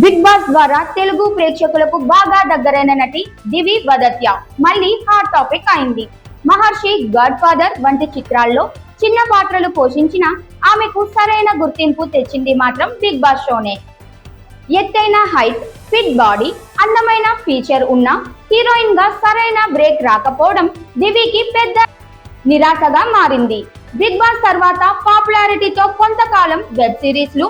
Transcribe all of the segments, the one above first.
Big boss ద్వారా తెలుగు ప్రేక్షకులకు బాగా దగ్గరైన నటి దివి వదత్య మళ్ళీ హాట్ టాపిక్ అయింది. మహర్షి గాడ్ ఫాదర్ వంటి చిత్రాల్లో చిన్న పాత్రలు పోషించిన ఆమెకు సరైన గుర్తింపు తెచ్చింది మాత్రం బిగ్ బాస్ షోనే. ఎత్తైన హైట్ ఫిట్ బాడీ అందమైన ఫీచర్ ఉన్న హీరోయిన్గా సరైన బ్రేక్ రాకపోవడం దివికి పెద్ద నిరాశగా మారింది. బిగ్ బాస్ తర్వాత పాపులారిటీతో కొంతకాలం వెబ్ సిరీస్లు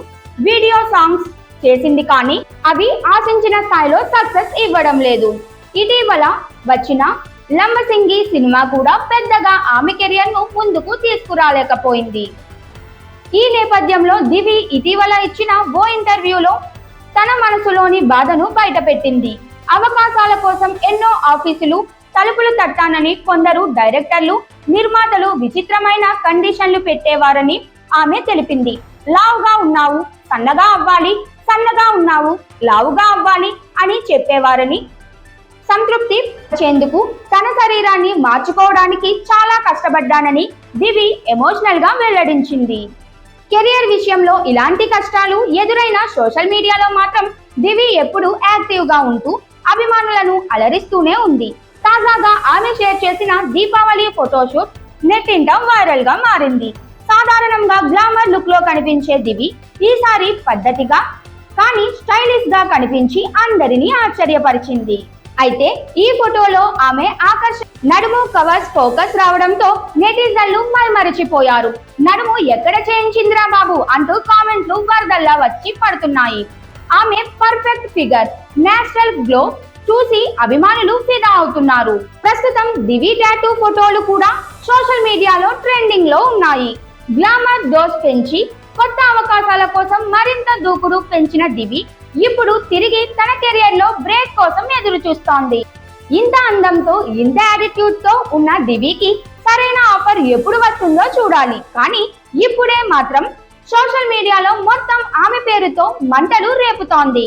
వీడియో సాంగ్స్ చేసింది కానీ అవి ఆశించిన స్థాయిలో సక్సెస్ ఇవ్వడం లేదు. ఇటీవల వచ్చిన లంబసింగి సినిమా కూడా పెద్దగా ఆమె కెరియర్ను ముందుకు తీసుకురాలేకపోయింది. ఈ నేపథ్యంలో దివి ఇటీవల ఇచ్చిన ఓ ఇంటర్వ్యూలో తన మనసులోని బాధను బయటపెట్టింది. అవకాశాల కోసం ఎన్నో ఆఫీసులు తలుపులు తట్టానని కొందరు డైరెక్టర్లు నిర్మాతలు విచిత్రమైన కండిషన్లు పెట్టేవారని ఆమె తెలిపింది. లావుగా ఉన్నావు సన్నగా అవ్వాలి సన్నగా ఉన్నావు లావుగా అవ్వాలి అని చెప్పేవారని. సంతృప్తి చేందుకు తన శరీరాన్ని మార్చుకోవడానికి చాలా కష్టపడ్డానని దివి ఎమోషనల్గా వెల్లడించింది. కెరియర్ విషయంలో ఇలాంటి కష్టాలు ఎదురైన సోషల్ మీడియాలో మాత్రం దివి ఎప్పుడూ యాక్టివ్గా ఉంటూ అభిమానులను అలరిస్తూనే ఉంది. తాజాగా ఆమె షేర్ చేసిన దీపావళి ఫోటోషూట్ నెట్టింట వైరల్గా మారింది. సాధారణంగా గ్లామర్ లుక్లో కనిపించే దివి ఈసారి పద్ధతిగా కానీ స్టైలిష్గా కనిపించి అందరినీ ఆశ్చర్యపరిచింది. అయితే ఈ ఫోటోలో ఆమె ఆకర్ష నడుము కవర్స్ ఫోకస్ రావడంతో నెటిజన్లు మైమరిచిపోయారు. నడుము ఎక్కడ చేయించిందిరా బాబు అంటూ కామెంట్లు వరదల్లా వచ్చి పడుతున్నాయి. ఆమె పర్ఫెక్ట్ ఫిగర్ నేచురల్ గ్లో చూసి అభిమానులు ఫిదా అవుతున్నారు. ప్రస్తుతం దివి టాటూ ఫోటోలు కూడా సోషల్ మీడియాలో ట్రెండింగ్లో ఉన్నాయి. గ్లామర్ డోస్ పెంచి కొత్త అవకాశాల కోసం మరింత దూకుడు పెంచిన దివి ఇప్పుడు తిరిగి తన కెరియర్లో బ్రేక్ కోసం ఎదురు చూస్తోంది. ఇంత అందంతో ఇంత యాటిట్యూడ్తో ఉన్న దివికి సరైన ఆఫర్ ఎప్పుడు వస్తుందో చూడాలి. కానీ ఇప్పుడే మాత్రం సోషల్ మీడియాలో మొత్తం ఆమె పేరుతో మంటలు రేపుతోంది.